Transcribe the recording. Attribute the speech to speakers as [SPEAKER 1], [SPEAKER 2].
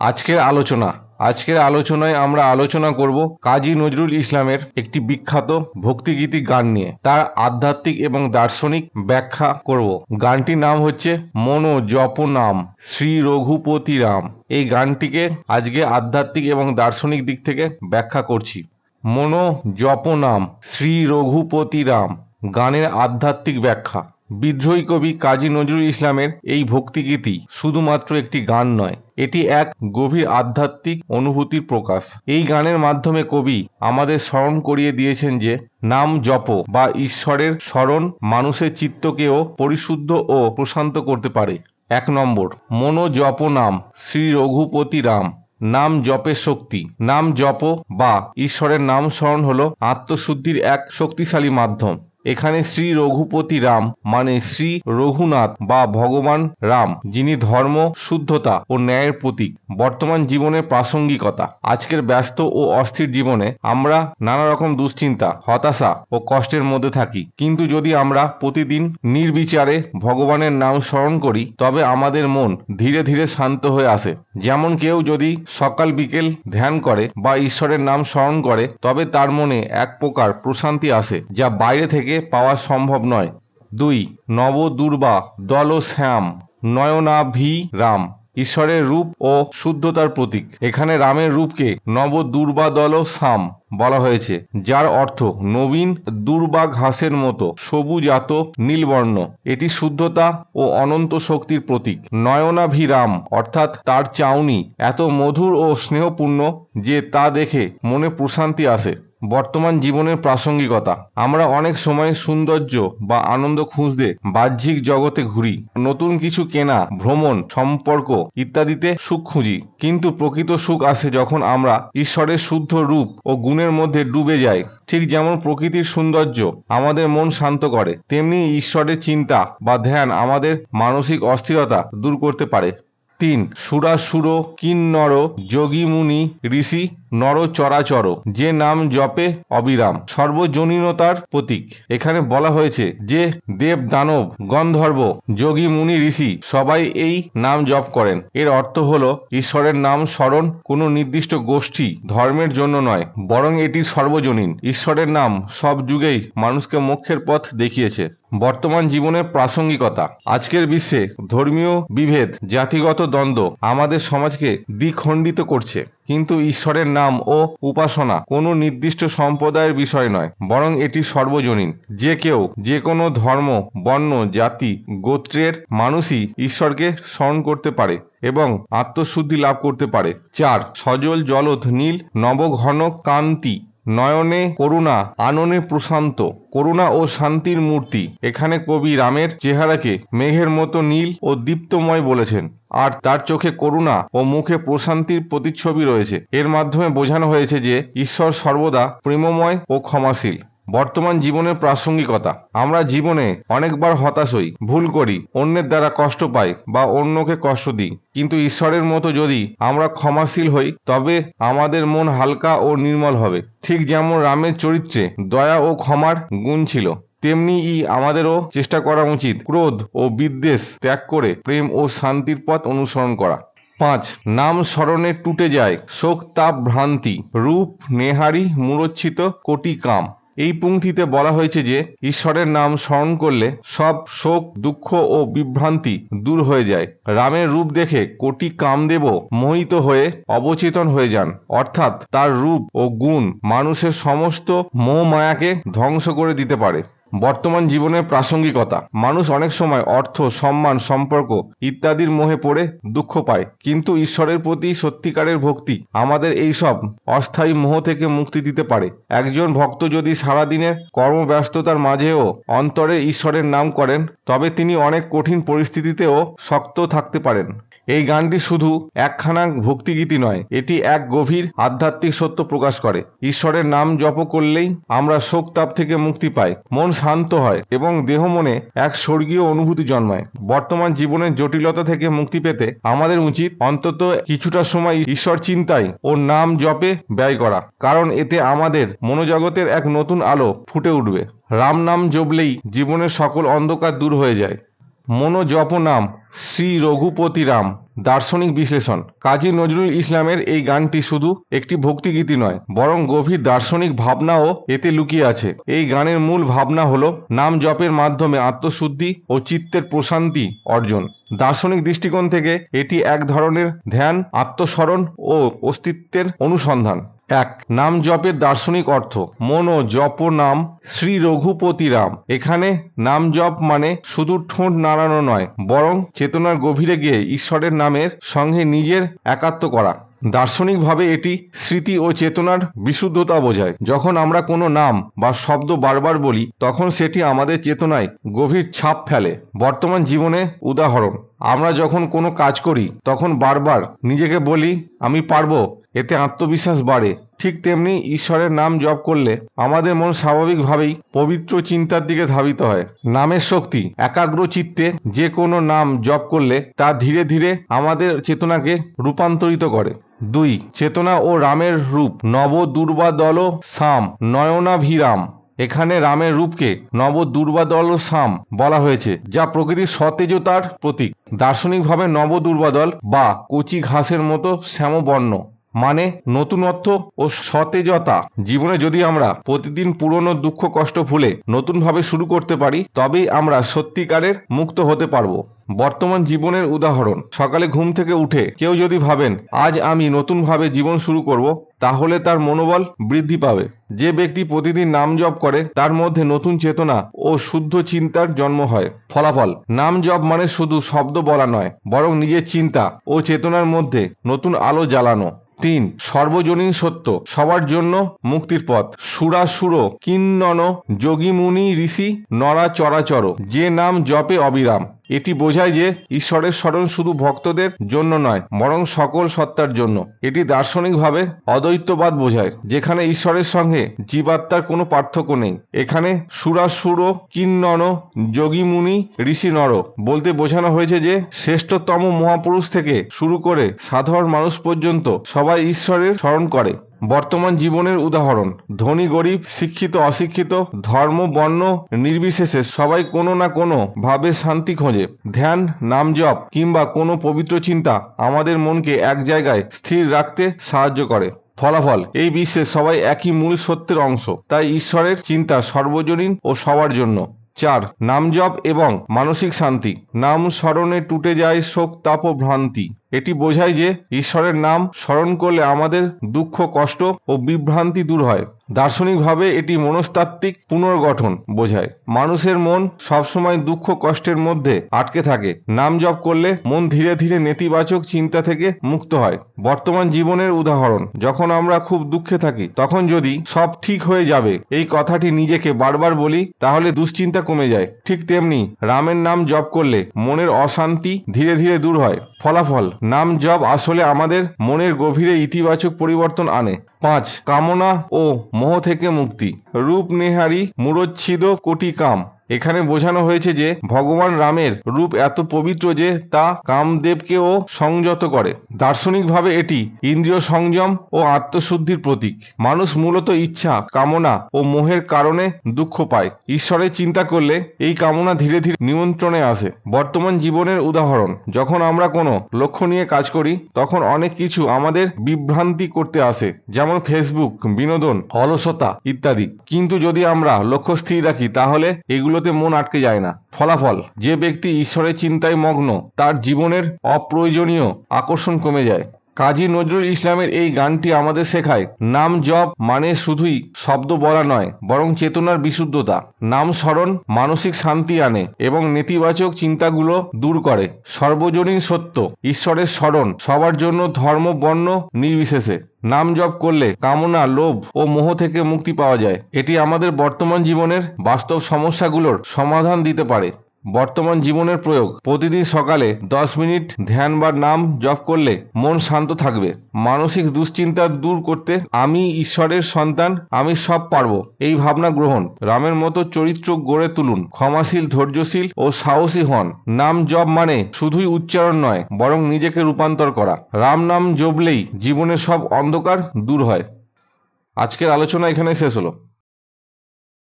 [SPEAKER 1] আজকের আলোচনা। আজকের আলোচনায় আমরা আলোচনা করব কাজী নজরুল ইসলামের একটি বিখ্যাত ভক্তিগীতি গান নিয়ে। তার আধ্যাত্মিক এবং দার্শনিক ব্যাখ্যা করব। গানটির নাম হচ্ছে মনো জপ নাম, শ্রী রঘুপতি রাম। এই গানটিকে আজকে আধ্যাত্মিক এবং দার্শনিক দিক থেকে ব্যাখ্যা করছি। মনো জপ নাম, শ্রী রঘুপতি রাম। গানের আধ্যাত্মিক ব্যাখ্যা। বিদ্রোহী কবি কাজী নজরুল ইসলামের এই ভক্তিগীতি শুধুমাত্র একটি গান নয়, এটি এক গভীর আধ্যাত্মিক অনুভূতির প্রকাশ। এই গানের মাধ্যমে কবি আমাদের স্মরণ করিয়ে দিয়েছেন যে, নাম জপ বা ঈশ্বরের স্মরণ মানুষের চিত্তকেও পরিশুদ্ধ ও প্রশান্ত করতে পারে। এক নম্বর, মনো জপ নাম, শ্রী রঘুপতি রাম। নাম জপের শক্তি। নাম জপ বা ঈশ্বরের নাম স্মরণ হল আত্মশুদ্ধির এক শক্তিশালী মাধ্যম। এখানে শ্রী রঘুপতি রাম মানে শ্রী রঘুনাথ বা ভগবান রাম, যিনি ধর্ম, শুদ্ধতা ও ন্যায়ের প্রতীক, বর্তমান জীবনের প্রাসঙ্গিকতা। আজকের ব্যস্ত ও অস্থির জীবনে আমরা নানা রকম দুশ্চিন্তা, হতাশা ও কষ্টের মধ্যে থাকি। কিন্তু যদি আমরা প্রতিদিন নির্বিচারে ভগবানের নাম স্মরণ করি, তবে আমাদের মন ধীরে ধীরে শান্ত হয়ে আসে। যেমন কেউ যদি সকাল বিকেল ধ্যান করে বা ঈশ্বরের নাম স্মরণ করে, তবে তার মনে এক প্রকার প্রশান্তি আসে, যা বাইরে থেকে পাওয়া সম্ভব নয়। দুই নব দুর্বা দল শ্যাম, নয়নাভি রাম, ঈশ্বরের রূপ ও শুদ্ধতার প্রতীক। এখানে রামের রূপকে নব দুর্বাদল সাম বলা হয়েছে, যার অর্থ নবীন দুর্বা ঘাসের মতো সবুজাত নীলবর্ণ। এটি শুদ্ধতা ও অনন্ত শক্তির প্রতীক। নয়নাভিরাম অর্থাৎ তার চাউনি, এত মধুর ও স্নেহপূর্ণ যে তা দেখে মনে প্রশান্তি আসে। বর্তমান জীবনের প্রাসঙ্গিকতা। আমরা অনেক সময় সৌন্দর্য বা আনন্দ খুঁজতে বাহ্যিক জগতে ঘুরি। নতুন কিছু কেনা, ভ্রমণ, সম্পর্ক ইত্যাদিতে সুখ খুঁজি। কিন্তু প্রকৃত সুখ আসে যখন আমরা ঈশ্বরের শুদ্ধ রূপ ও গুণের মধ্যে ডুবে যাই। ঠিক যেমন প্রকৃতির সৌন্দর্য আমাদের মন শান্ত করে, তেমনি ঈশ্বরের চিন্তা বা ধ্যান আমাদের মানসিক অস্থিরতা দূর করতে পারে। তিন, সুরাসুর কিন্নর যোগী মুনি ঋষি নর চরাচর যে নাম জপে অবিরাম। সর্বজনীনতার প্রতীক। এখানে বলা হয়েছে যে দেব দানব, গন্ধর্ব, যোগী, মুনি, ঋষি সবাই এই নাম জপ করেন। এর অর্থ হল ঈশ্বরের নাম স্মরণ কোনো নির্দিষ্ট গোষ্ঠী ধর্মের জন্য নয়, বরং এটি সর্বজনীন। ঈশ্বরের নাম সব যুগেই মানুষকে মোক্ষের পথ দেখিয়েছে। বর্তমান জীবনের প্রাসঙ্গিকতা। আজকের বিশ্বে ধর্মীয় বিভেদ, জাতিগত দ্বন্দ্ব আমাদের সমাজকে দ্বিখণ্ডিত করছে। কিন্তু ঈশ্বরের নাম ও উপাসনা কোনো নির্দিষ্ট সম্প্রদায়ের বিষয় নয়, বরং এটি সর্বজনীন। যে কেউ যে কোনো ধর্ম, বর্ণ, জাতি, গোত্রের মানুষই ঈশ্বরকে স্মরণ করতে পারে এবং আত্মশুদ্ধি লাভ করতে পারে। চার, সজল জলধ নীল নবঘন কান্তি। নয়নে করুণা, আননে প্রশান্ত। করুণা ও শান্তির মূর্তি। এখানে কবি রামের চেহারাকে মেঘের মতো নীল ও দীপ্তময় বলেছেন। আর তার চোখে করুণা ও মুখে প্রশান্তির প্রতিচ্ছবি রয়েছে। এর মাধ্যমে বোঝানো হয়েছে যে ঈশ্বর সর্বদা প্রেমময় ও ক্ষমাশীল। বর্তমান জীবনের প্রাসঙ্গিকতা। আমরা জীবনে অনেকবার হতাশ হই, ভুল করি, অন্যের দ্বারা কষ্ট পাই বা অন্যকে কষ্ট দিই। কিন্তু ঈশ্বরের মতো যদি আমরা ক্ষমাশীল হই, তবে আমাদের মন হালকা ও নির্মল হবে। ঠিক যেমন রামের চরিত্রে দয়া ও ক্ষমার গুণ ছিল, তেমনি ই আমাদেরও চেষ্টা করা উচিত ক্রোধ ও বিদ্বেষ ত্যাগ করে প্রেম ও শান্তির পথ অনুসরণ করা। পাঁচ, নাম স্মরণে টুটে যায় শোক তাপ ভ্রান্তি, রূপ নেহারি মূরচ্ছিত কোটি কাম। এই পুঙ্ক্তিতে বলা হয়েছে যে, ঈশ্বরের নাম স্মরণ করলে সব শোক, দুঃখ ও বিভ্রান্তি দূর হয়ে যায়। রামের রূপ দেখে কোটি কামদেব মোহিত হয়ে অবচেতন হয়ে যান। অর্থাৎ তার রূপ ও গুণ মানুষের সমস্ত মোহ মায়াকে ধ্বংস করে দিতে পারে। বর্তমান জীবনের প্রাসঙ্গিকতা। মানুষ অনেক সময় অর্থ, সম্মান, সম্পর্ক ইত্যাদির মোহে পড়ে দুঃখ পায়। কিন্তু ঈশ্বরের প্রতি সত্যিকারের ভক্তি আমাদের এই সব অস্থায়ী মোহ থেকে মুক্তি দিতে পারে। একজন ভক্ত যদি সারাদিনের কর্মব্যস্ততার মাঝেও অন্তরে ঈশ্বরের নাম করেন, তবে তিনি অনেক কঠিন পরিস্থিতিতেও শক্ত থাকতে পারেন। এই গানটি শুধু একখানা ভক্তিগীতি নয়, এটি এক গভীর আধ্যাত্মিক সত্য প্রকাশ করে। ঈশ্বরের নাম জপ করলেই আমরা শোক তাপ থেকে মুক্তি পাই, মন শান্ত হয় এবং দেহ মনে এক স্বর্গীয় অনুভূতি জন্মায়। বর্তমান জীবনের জটিলতা থেকে মুক্তি পেতে আমাদের উচিত অন্তত কিছুটা সময় ঈশ্বর চিন্তায় ও নাম জপে ব্যয় করা, কারণ এতে আমাদের মনোজগতের এক নতুন আলো ফুটে উঠবে। রাম নাম জপলেই জীবনের সকল অন্ধকার দূর হয়ে যায়। মনো জপ নাম শ্রী রঘুপতি রাম দার্শনিক বিশ্লেষণ। কাজী নজরুল ইসলামের এই গানটি শুধু একটি ভক্তিগীতি নয়, বরং গভীর দার্শনিক ভাবনাও এতে লুকিয়ে আছে। এই গানের মূল ভাবনা হল নাম জপের মাধ্যমে আত্মশুদ্ধি ও চিত্তের প্রশান্তি অর্জন। দার্শনিক দৃষ্টিকোণ থেকে এটি এক ধরনের ধ্যান, আত্মস্মরণ ও অস্তিত্বের অনুসন্ধান। এক, নাম জপের দার্শনিক অর্থ। মনো জপ নাম শ্রী রঘুপতি রাম। এখানে নাম জপ মানে শুধু ঠোঁট নাড়ানো নয়, বরং চেতনার গভীরে গিয়ে ঈশ্বরের নামের সঙ্গে নিজের একাত্ম করা। দার্শনিকভাবে এটি স্মৃতি ও চেতনার বিশুদ্ধতা বোঝায়। যখন আমরা কোনো নাম বা শব্দ বারবার বলি, তখন সেটি আমাদের চেতনায় গভীর ছাপ ফেলে। বর্তমান জীবনে উদাহরণ, আমরা যখন কোনো কাজ করি, তখন বারবার নিজেকে বলি, আমি পারব। এতে আত্মবিশ্বাস বাড়ে। ঠিক তেমনি ঈশ্বরের নাম জপ করলে আমাদের মন স্বাভাবিকভাবেই পবিত্র চিন্তার দিকে ধাবিত হয়। নামের শক্তি, একাগ্র চিত্তে যে কোনো নাম জপ করলে তা ধীরে ধীরে আমাদের চেতনাকে রূপান্তরিত করে। দুই, চেতনা ও রামের রূপ নব দুর্বাদল সাম, নয়নাভিরাম। এখানে রামের রূপকে নব দুর্বাদল সাম বলা হয়েছে, যা প্রকৃতির সতেজতার প্রতীক। দার্শনিকভাবে নব দুর্বাদল বা কচি ঘাসের মতো শ্যামবর্ণ। মানে নতুনত্ব ও সতেজতা। জীবনে যদি আমরা প্রতিদিন পুরনো দুঃখ কষ্ট ভুলে নতুনভাবে শুরু করতে পারি, তবেই আমরা সত্যিকারের মুক্ত হতে পারব। বর্তমান জীবনের উদাহরণ। সকালে ঘুম থেকে উঠে কেউ যদি ভাবেন, আজ আমি নতুনভাবে জীবন শুরু করব তাহলে তার মনোবল বৃদ্ধি পাবে। যে ব্যক্তি প্রতিদিন নাম জপ করে, তার মধ্যে নতুন চেতনা ও শুদ্ধ চিন্তার জন্ম হয়। ফলাফল, নাম জপ মানে শুধু শব্দ বলা নয়, বরং নিজের চিন্তা ও চেতনার মধ্যে নতুন আলো জ্বালানো। তিন, সর্বজনীন সত্য, সবার জন্য মুক্তির পথ। সুরাসুর, কিন্নন, যোগীমুনি, ঋষি নরা চরাচর যে নাম জপে অবিরাম। এটি বোঝায় যে ঈশ্বরের স্মরণ শুধু ভক্তদের জন্য নয়, বরং সকল সত্তার জন্য। এটি দার্শনিকভাবে অদ্বৈতবাদ বোঝায়, যেখানে ঈশ্বরের সঙ্গে জীবাত্মার কোনো পার্থক্য নেই। এখানে সুরাসুর, কিন্নন, যোগীমুনি ঋষি নর বলতে বোঝানো হয়েছে যে শ্রেষ্ঠতম মহাপুরুষ থেকে শুরু করে সাধারণ মানুষ পর্যন্ত সবাই ঈশ্বরের স্মরণ করে। বর্তমান জীবনের উদাহরণ, ধনী, গরিব, শিক্ষিত, অশিক্ষিত, ধর্ম, বর্ণ, নির্বিশেষে সবাই কোনো না কোনো ভাবে শান্তি খোঁজে। ধ্যান, নাম জপ কিংবা কোনো পবিত্র চিন্তা আমাদের মনকে এক জায়গায় স্থির রাখতে সাহায্য করে। ফলাফল, এই বিশ্বে সবাই একই মূল সত্যের অংশ। তাই ঈশ্বরের চিন্তা সর্বজনীন ও সবার জন্য। চার, নাম জপ এবং মানসিক শান্তি। নাম স্মরণে টুটে যায় শোক, তাপ ভ্রান্তি। এটি বোঝায় যে ঈশ্বরের নাম স্মরণ করলে আমাদের দুঃখ, কষ্ট ও বিভ্রান্তি দূর হয়। দার্শনিকভাবে এটি মনস্তাত্ত্বিক পুনর্গঠন বোঝায়। মানুষের মন সবসময় দুঃখ, কষ্টের মধ্যে আটকে থাকে। নাম জপ করলে মন ধীরে ধীরে নেতিবাচক চিন্তা থেকে মুক্ত হয়। বর্তমান জীবনের উদাহরণ, যখন আমরা খুব দুঃখে থাকি, তখন যদি সব ঠিক হয়ে যাবে, এই কথাটি নিজেকে বারবার বলি, তাহলে দুশ্চিন্তা কমে যায়। ঠিক তেমনি রামের নাম জপ করলে মনের অশান্তি ধীরে ধীরে দূর হয়। ফলাফল নাম জপ আসলে আমাদের মনের গভীরে ইতিবাচক পরিবর্তন আনে। পাঁচ, কামনা ও মোহ থেকে মুক্তি। রূপ নেহারি মুরচ্ছিদ কোটি কাম এখানে বোঝানো হয়েছে যে ভগবান রামের রূপ এত পবিত্র যে তা কামদেবকেও সংযত করে। দার্শনিকভাবে এটি ইন্দ্রিয় সংযম ও আত্মশুদ্ধির প্রতীক। মানুষ মূলত ইচ্ছা, কামনা ও মোহের কারণে দুঃখ পায়। ঈশ্বরের চিন্তা করলে এই কামনা ধীরে ধীরে নিয়ন্ত্রণে আসে। বর্তমান জীবনের উদাহরণ, যখন আমরা কোনো লক্ষ্য নিয়ে কাজ করি, তখন অনেক কিছু আমাদের বিভ্রান্তি করতে আসে, যেমন ফেসবুক বিনোদন, অলসতা ইত্যাদি। কিন্তু যদি আমরা লক্ষ্য স্থির রাখি, তাহলে এগুলোতে মন আটকে যায় না। ফলাফল, যে ব্যক্তি ঈশ্বরের চিন্তায় মগ্ন, তার জীবনের অপ্রয়োজনীয় আকর্ষণ কমে যায়। কাজী নজরুল ইসলামের এই গানটি আমাদের শেখায়, নাম জপ মানে শুধুই শব্দ বলা নয়, বরং চেতনার বিশুদ্ধতা। নাম স্মরণ মানসিক শান্তি আনে এবং নেতিবাচক চিন্তাগুলো দূর করে। সর্বজনীন সত্য, ঈশ্বরের স্মরণ সবার জন্য ধর্ম, বর্ণ নির্বিশেষে। নাম জপ করলে কামনা, লোভ ও মোহ থেকে মুক্তি পাওয়া যায়। এটি আমাদের বর্তমান জীবনের বাস্তব সমস্যাগুলোর সমাধান দিতে পারে। বর্তমান জীবনের প্রয়োগ। প্রতিদিন সকালে দশ মিনিট ধ্যান বা নাম জপ করলে মন শান্ত থাকবে। মানসিক দুশ্চিন্তা দূর করতে আমি ঈশ্বরের সন্তান, আমি সব পারব। এই ভাবনা গ্রহণ। রামের মতো চরিত্র গড়ে তুলুন। ক্ষমাশীল, ধৈর্যশীল ও সাহসী হন। নাম জপ মানে শুধুই উচ্চারণ নয়, বরং নিজেকে রূপান্তর করা। রাম নাম জপলেই জীবনের সব অন্ধকার দূর হয়। আজকের আলোচনা এখানে শেষ হলো।